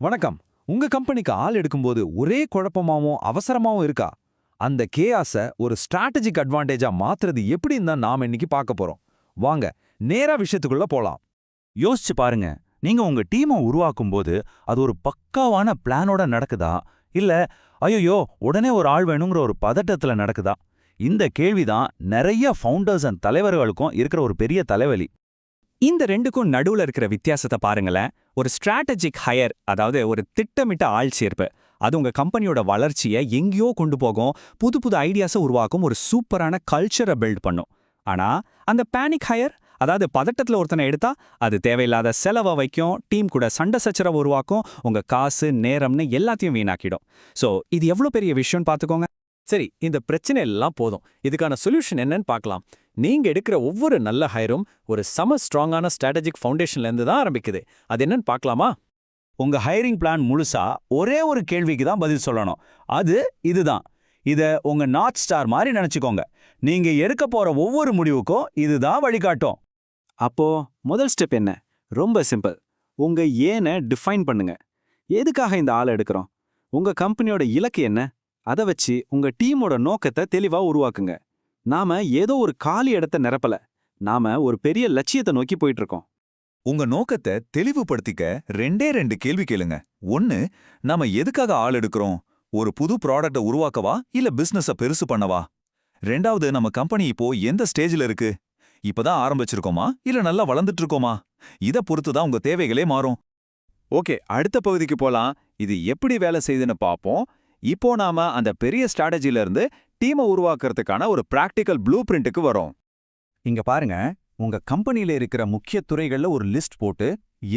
வணக்கம். உங்க கம்பெனிக்கு ஆள் எடுக்கும்போது ஒரே குழப்பமாவும் அவசரமாவும் இருக்கா? அந்த கேஆஸ ஒரு ஸ்ட்ராட்டஜிக் அட்வான்டேஜா மாத்துறது எப்படின்னு தான் நாம இன்னைக்கு பார்க்க போறோம். வாங்க நேரா விஷயத்துக்குள்ள போலாம். யோசிச்சு பாருங்க. நீங்க உங்க டீமை உருவாக்கும் போது அது ஒரு பக்காவான பிளானோட நடக்குதா? இல்ல ஐயோ உடனே ஒரு ஆள் வேணுங்கிற ஒரு பதட்டத்துல நடக்குதா? இந்த கேள்விதான் நிறைய ஃபவுண்டர்ஸ் அண்ட் தலைவர்களுக்கும் இருக்கிற ஒரு பெரிய தலைவலி. இந்த ரெண்டுக்கும் நடுவுல இருக்கிற வித்தியாசத்தை பாருங்களேன். ஒரு ஸ்ட்ராட்டஜிக் ஹையர் அதாவது ஒரு திட்டமிட்ட ஆள் சேர்ப்பு. அது உங்க கம்பெனியோட வளர்ச்சியை எங்கேயோ கொண்டு போகும் புது புது ஐடியாஸை உருவாக்கும் ஒரு சூப்பரான கல்ச்சரை பில்ட் பண்ணும். ஆனா அந்த பேனிக் ஹையர் அதாவது பதட்டத்துல ஒருத்தனை எடுத்தா அது தேவையில்லாத செலவை வைக்கும் டீம் கூட சண்டை சச்சரவை உருவாக்கும் உங்க காசு நேரம்னு எல்லாத்தையும் வீணாக்கிடும். சோ இது எவ்வளோ பெரிய விஷயம்னு பாத்துக்கோங்க சரி இந்த பிரச்சனை எல்லாம் போதும். இதுக்கான சொல்யூஷன் என்னன்னு பார்க்கலாம். நீங்க எடுக்கிற ஒவ்வொரு நல்ல ஹையரும் ஒரு சம ஸ்ட்ராங்கான ஸ்ட்ராட்டஜிக் ஃபவுண்டேஷன்ல இருந்து தான் ஆரம்பிக்குது. அது என்னன்னு பார்க்கலாமா? உங்க ஹையரிங் பிளான் முழுசா ஒரே ஒரு கேள்விக்கு தான் பதில் சொல்லணும். அது இதுதான். இத உங்க நார்த் ஸ்டார் மாதிரி நினைச்சுக்கோங்க. நீங்க எடுக்க போற ஒவ்வொரு முடிவுக்கும் இதுதான் வழிகாட்டும். அப்போ முதல் ஸ்டெப் என்ன? ரொம்ப சிம்பிள் உங்க ஏனை டிஃபைன் பண்ணுங்க. எதுக்காக இந்த ஆளை எடுக்கிறோம்? உங்க கம்பெனியோட இலக்கு என்ன? அதை வச்சு உங்க டீமோட நோக்கத்தை தெளிவா உருவாக்குங்க. நாம ஏதோ ஒரு காலி இடத்த நிரப்பல. நாம ஒரு பெரிய லட்சியத்தை நோக்கி போயிட்டு இருக்கோம் உங்க நோக்கத்தை தெளிவுபடுத்திக்க ரெண்டே ரெண்டு கேள்வி கேளுங்க. ஒன்னு நாம எதுக்காக ஆள் எடுக்கிறோம்? ஒரு புது ப்ராடக்ட்ட உருவாக்கவா? இல்ல பிசினஸ பெருசு பண்ணவா? ரெண்டாவது நம்ம கம்பெனி இப்போ எந்த ஸ்டேஜ்ல இருக்கு? இப்பதான் ஆரம்பிச்சிருக்கோமா? இல்ல நல்லா வளர்ந்துட்டு இருக்கோமா இத பொறுத்து தான் உங்க தேவைகளே மாறும். ஓகே அடுத்த பகுதிக்கு போலாம். இது எப்படி வேலை செய்யுதுன்னு பார்ப்போம். இப்போ நாம அந்த பெரிய ஸ்ட்ராட்டஜில இருந்து டீமை உருவாக்குறதுக்கான ஒரு பிராக்டிக்கல் ப்ளூ பிரிண்ட்டுக்கு வரோம். இங்க பாருங்க உங்க கம்பெனில இருக்கிற முக்கிய துறைகள்ல ஒரு லிஸ்ட் போட்டு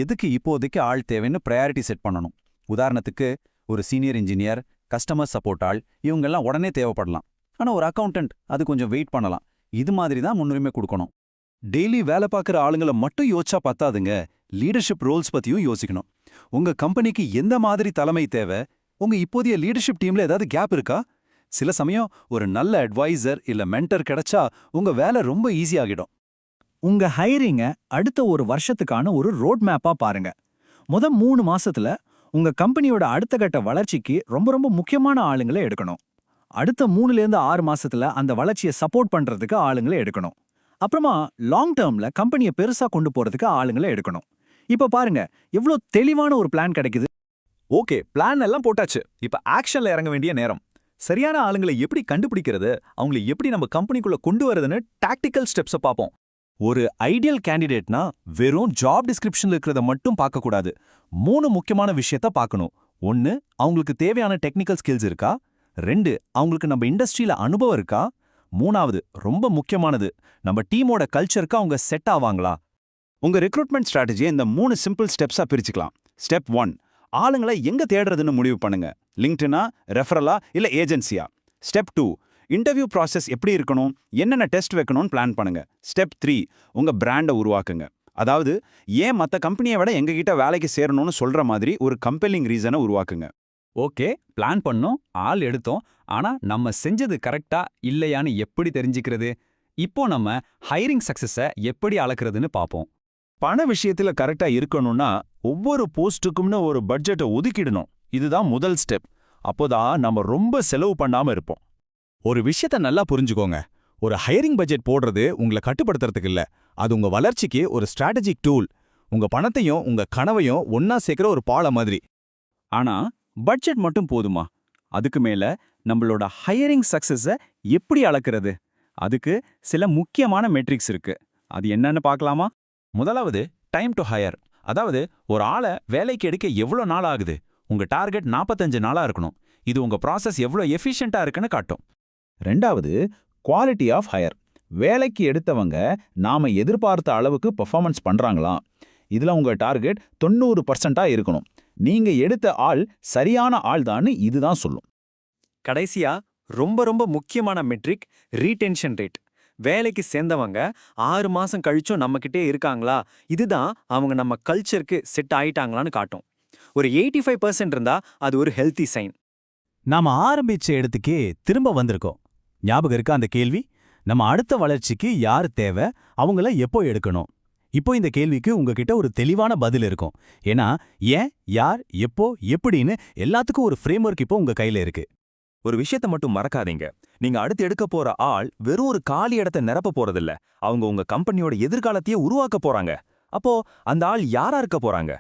எதுக்கு இப்போதைக்கு ஆள் தேவைன்னு ப்ரையாரிட்டி செட் பண்ணணும். உதாரணத்துக்கு ஒரு சீனியர் இன்ஜினியர் கஸ்டமர் சப்போர்ட் ஆள் இவங்கெல்லாம் உடனே தேவைப்படலாம். ஆனா ஒரு அக்கவுண்டன்ட் அது கொஞ்சம் வெயிட் பண்ணலாம். இது மாதிரி தான் முன்னுரிமை கொடுக்கணும். டெய்லி வேலை பார்க்குற ஆளுங்களை மட்டும் யோசிச்சா பார்த்தாதுங்க லீடர்ஷிப் ரோல்ஸ் பத்தியும் யோசிக்கணும். உங்க கம்பெனிக்கு எந்த மாதிரி தலைமை தேவை? உங்க இப்போதைய லீடர்ஷிப் டீம்ல ஏதாவது கேப் இருக்கா? சில சமயம் ஒரு நல்ல அட்வைசர் இல்ல மென்டர் கிடைச்சா உங்க வேலை ரொம்ப ஈஸியாகிடும் உங்க ஹைரிங்க அடுத்த ஒரு வருஷத்துக்கான ஒரு ரோட் மேப்பா பாருங்க. முத மூணு மாசத்துல உங்க கம்பெனியோட அடுத்த கட்ட வளர்ச்சிக்கு ரொம்ப ரொம்ப முக்கியமான ஆளுங்களை எடுக்கணும். அடுத்த மூணுல இருந்து ஆறு மாசத்துல அந்த வளர்ச்சியை சப்போர்ட் பண்றதுக்கு ஆளுங்களை எடுக்கணும். அப்புறமா லாங் டேர்ம்ல கம்பெனியை பெருசா கொண்டு போறதுக்கு ஆளுங்களை எடுக்கணும். இப்ப பாருங்க எவ்வளவு தெளிவான ஒரு பிளான் கிடைக்குது. ஓகே பிளான் எல்லாம் போட்டாச்சு. இப்ப ஆக்ஷன்ல இறங்க வேண்டிய நேரம். சரியான ஆளுங்களை எப்படி கண்டுபிடிக்கிறது? அவங்களை எப்படி நம்ம கம்பெனிக்குள்ள கொண்டு வரதுன்னு டாக்டிக்கல் ஸ்டெப்ஸை பார்ப்போம். ஒரு ஐடியல் கேண்டிடேட்னா வெறும் ஜாப் டிஸ்கிரிப்ஷன்ல இருக்கிறத மட்டும் பார்க்கக்கூடாது மூணு முக்கியமான விஷயத்த பார்க்கணும். ஒன்னு அவங்களுக்கு தேவையான டெக்னிக்கல் ஸ்கில்ஸ் இருக்கா? ரெண்டு அவங்களுக்கு நம்ம இண்டஸ்ட்ரியில அனுபவம் இருக்கா? மூணாவது ரொம்ப முக்கியமானது நம்ம டீமோட கல்ச்சருக்கு அவங்க செட் ஆவாங்களா? உங்க ரெக்ரூட்மெண்ட் ஸ்ட்ராட்டஜியை இந்த மூணு சிம்பிள் ஸ்டெப்ஸா பிரிச்சுக்கலாம். ஸ்டெப் ஒன் ஆளுங்களை எங்க தேடுறதுன்னு முடிவு பண்ணுங்க. லிங்க்டினா ரெஃபரலா இல்ல ஏஜென்சியா? ஸ்டெப் டூ இன்டர்வியூ ப்ராசஸ் எப்படி இருக்கணும்? என்னென்ன டெஸ்ட் வைக்கணும்னு பிளான் பண்ணுங்க. ஸ்டெப் த்ரீ உங்க பிராண்டை உருவாக்குங்க. அதாவது ஏன் மற்ற கம்பெனியை விட எங்ககிட்ட வேலைக்கு சேரணும்னு சொல்ற மாதிரி ஒரு கம்பெல்லிங் ரீசனை உருவாக்குங்க. ஓகே பிளான் பண்ணோம் ஆள் எடுத்தோம். ஆனா நம்ம செஞ்சது கரெக்டா இல்லையான்னு எப்படி தெரிஞ்சுக்கிறது? இப்போ நம்ம ஹைரிங் சக்சஸ எப்படி அளக்குறதுன்னு பார்ப்போம் பண விஷயத்துல கரெக்டா இருக்கணும்னா ஒவ்வொரு போஸ்ட்டுக்கும்னு ஒரு பட்ஜெட்டை ஒதுக்கிடணும். இதுதான் முதல் ஸ்டெப் அப்போதான் நம்ம ரொம்ப செலவு பண்ணாம இருப்போம். ஒரு விஷயத்த நல்லா புரிஞ்சுக்கோங்க. ஒரு ஹையரிங் பட்ஜெட் போடுறது உங்களை கட்டுப்படுத்துறதுக்கு இல்ல. அது உங்க வளர்ச்சிக்கு ஒரு ஸ்ட்ராட்டஜிக் டூல் உங்க பணத்தையும் உங்க கனவையும் ஒன்னா சேர்க்கிற ஒரு பாலம் மாதிரி. ஆனா பட்ஜெட் மட்டும் போதுமா? அதுக்கு மேல நம்மளோட ஹையரிங் சக்சஸ எப்படி அளக்குறது? அதுக்கு சில முக்கியமான மெட்ரிக்ஸ் இருக்கு. அது என்னன்னு பார்க்கலாமா? முதலாவது டைம் டு ஹையர் அதாவது ஒரு ஆளை வேலைக்கு எடுக்க எவ்வளோ நாள் ஆகுது? உங்க டார்கெட் 45 நாளா இருக்கணும். இது உங்க ப்ராசஸ் எவ்வளோ எஃபிஷியண்ட்டாக இருக்குன்னு காட்டும். ரெண்டாவது குவாலிட்டி ஆஃப் ஹையர் வேலைக்கு எடுத்தவங்க நாம எதிர்பார்த்த அளவுக்கு பெர்ஃபார்மன்ஸ் பண்ணுறாங்களா இதுல உங்க டார்கெட் தொண்ணூறு பர்சன்டா இருக்கணும். நீங்க எடுத்த ஆள் சரியான ஆள் தான்னு இதுதான் சொல்லும். கடைசியா ரொம்ப ரொம்ப முக்கியமான மெட்ரிக் ரீடென்ஷன் ரேட் வேலைக்கு சேர்ந்தவங்க ஆறு மாசம் கழிச்சும் நம்மக்கிட்டே இருக்காங்களா? இதுதான் அவங்க நம்ம கல்ச்சருக்கு செட் ஆயிட்டாங்களான்னு காட்டும். ஒரு எயிட்டி ஃபைவ் பர்சன்ட் இருந்தா அது ஒரு ஹெல்த்தி சைன் நாம ஆரம்பிச்ச இடத்துக்கே திரும்ப வந்திருக்கோம். ஞாபகம் இருக்கா அந்த கேள்வி? நம்ம அடுத்த வளர்ச்சிக்கு யார் தேவை? அவங்கள எப்போ எடுக்கணும்? இப்போ இந்த கேள்விக்கு உங்ககிட்ட ஒரு தெளிவான பதில் இருக்கும். ஏன்னா ஏன் யார் எப்போ எப்படின்னு எல்லாத்துக்கும் ஒரு ஃப்ரேம்வொர்க் இப்போ உங்க கையில இருக்கு. ஒரு விஷயத்த மட்டும் மறக்காதீங்க. நீங்க அடுத்து எடுக்க போற ஆள் வெறும் ஒரு காலி இடத்தை நிரப்ப போறதில்ல. அவங்க உங்க கம்பெனியோட எதிர்காலத்தையே உருவாக்க போறாங்க. அப்போ அந்த ஆள் யாரா இருக்க போறாங்க?